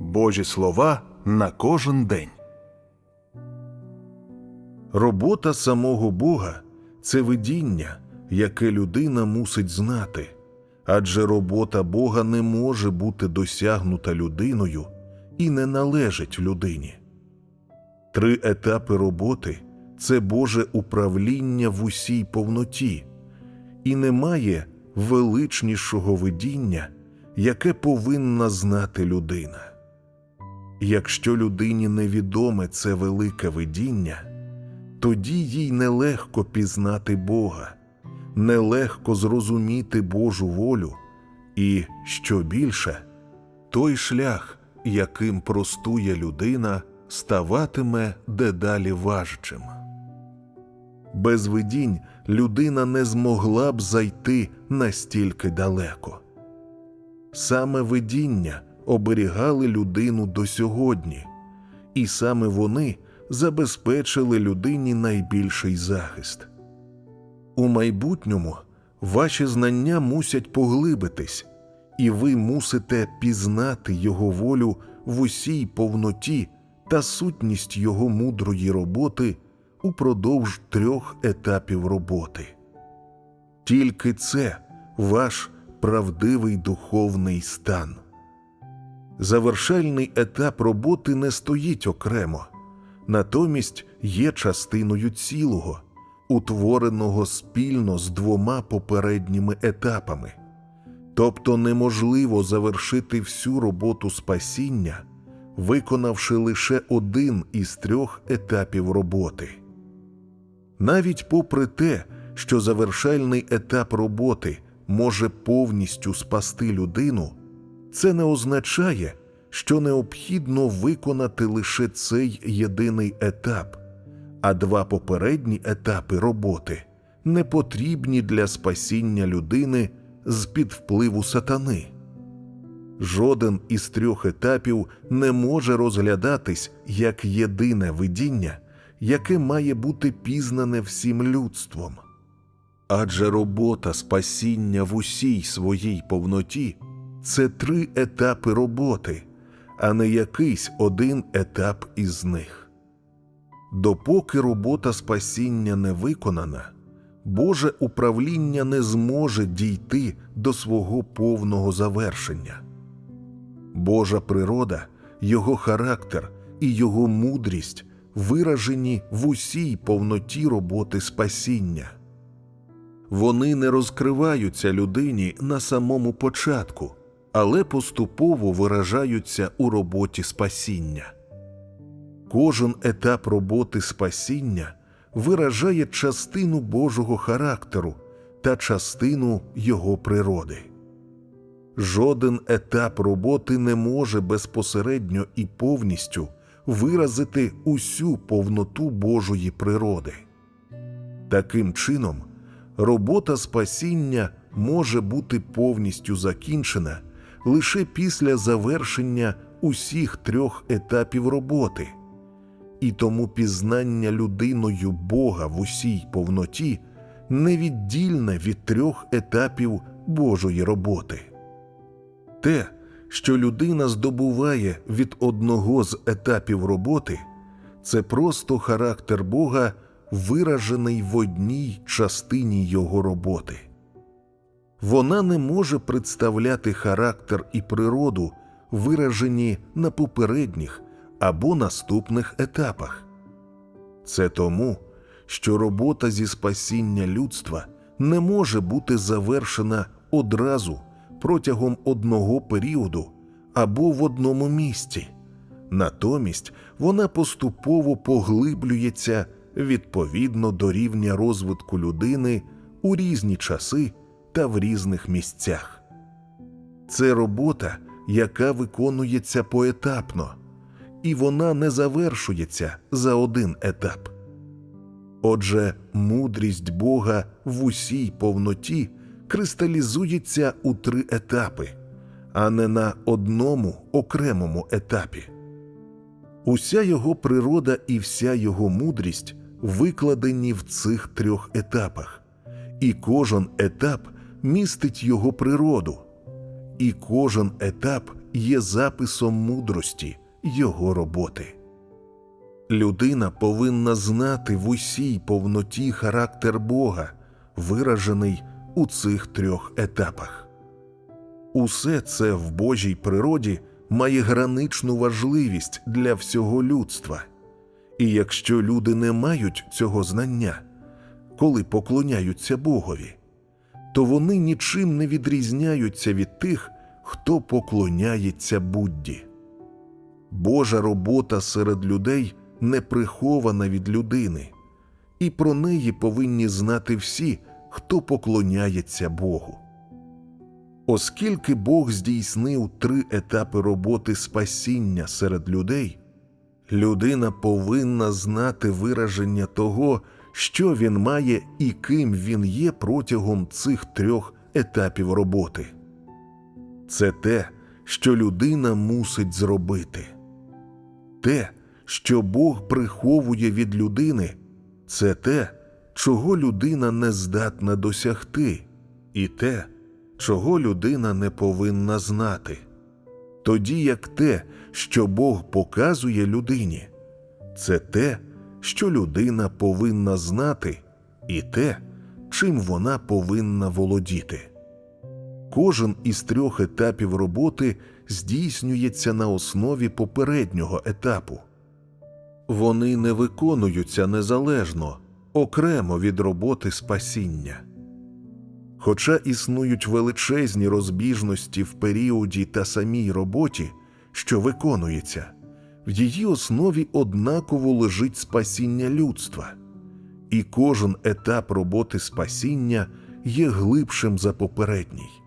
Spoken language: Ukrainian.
Божі слова на кожен день. Робота самого Бога це видіння, яке людина мусить знати, адже робота Бога не може бути досягнута людиною і не належить людині. Три етапи роботи це Боже управління в усій повноті, і немає величнішого видіння, яке повинна знати людина. Якщо людині невідоме це велике видіння, тоді їй нелегко пізнати Бога, нелегко зрозуміти Божу волю, і, що більше, той шлях, яким простує людина, ставатиме дедалі важчим. Без видінь людина не змогла б зайти настільки далеко. Саме видіння оберігали людину до сьогодні, і саме вони забезпечили людині найбільший захист. У майбутньому ваші знання мусять поглибитись, і ви мусите пізнати його волю в усій повноті та сутність його мудрої роботи упродовж трьох етапів роботи. Тільки це ваш правдивий духовний стан. Завершальний етап роботи не стоїть окремо, натомість є частиною цілого, утвореного спільно з двома попередніми етапами. Тобто неможливо завершити всю роботу спасіння, виконавши лише один із трьох етапів роботи. Навіть попри те, що завершальний етап роботи може повністю спасти людину, це не означає, що необхідно виконати лише цей єдиний етап, а два попередні етапи роботи не потрібні для спасіння людини з під впливу сатани. Жоден із трьох етапів не може розглядатись як єдине видіння, яке має бути пізнане всім людством. Адже робота спасіння в усій своїй повноті це три етапи роботи, а не якийсь один етап із них. Допоки робота спасіння не виконана, Боже управління не зможе дійти до свого повного завершення. Божа природа, Його характер і Його мудрість виражені в усій повноті роботи спасіння. Вони не розкриваються людині на самому початку, але поступово виражаються у роботі спасіння. Кожен етап роботи спасіння виражає частину Божого характеру та частину Його природи. Жоден етап роботи не може безпосередньо і повністю виразити усю повноту Божої природи. Таким чином, робота спасіння може бути повністю закінчена лише після завершення усіх трьох етапів роботи, і тому пізнання людиною Бога в усій повноті невіддільне від трьох етапів Божої роботи. Те, що людина здобуває від одного з етапів роботи, це просто характер Бога, виражений в одній частині його роботи. Вона не може представляти характер і природу, виражені на попередніх або наступних етапах. Це тому, що робота зі спасіння людства не може бути завершена одразу протягом одного періоду або в одному місці, натомість вона поступово поглиблюється відповідно до рівня розвитку людини у різні часи та в різних місцях. Це робота, яка виконується поетапно, і вона не завершується за один етап. Отже, мудрість Бога в усій повноті кристалізується у три етапи, а не на одному окремому етапі. Уся його природа і вся його мудрість викладені в цих трьох етапах, і кожен етап містить його природу, і кожен етап є записом мудрості Його роботи. Людина повинна знати в усій повноті характер Бога, виражений у цих трьох етапах. Усе це в Божій природі має граничну важливість для всього людства. І якщо люди не мають цього знання, коли поклоняються Богові, то вони нічим не відрізняються від тих, хто поклоняється Будді. Божа робота серед людей не прихована від людини, і про неї повинні знати всі, хто поклоняється Богу. Оскільки Бог здійснив три етапи роботи спасіння серед людей, людина повинна знати вираження того, що він має і ким він є протягом цих трьох етапів роботи. Це те, що людина мусить зробити. Те, що Бог приховує від людини, це те, чого людина не здатна досягти, і те, чого людина не повинна знати. Тоді як те, що Бог показує людині, це те, що людина повинна знати, і те, чим вона повинна володіти. Кожен із трьох етапів роботи здійснюється на основі попереднього етапу. Вони не виконуються незалежно, окремо від роботи спасіння. Хоча існують величезні розбіжності в періоді та самій роботі, що виконується, в її основі однаково лежить спасіння людства, і кожен етап роботи спасіння є глибшим за попередній.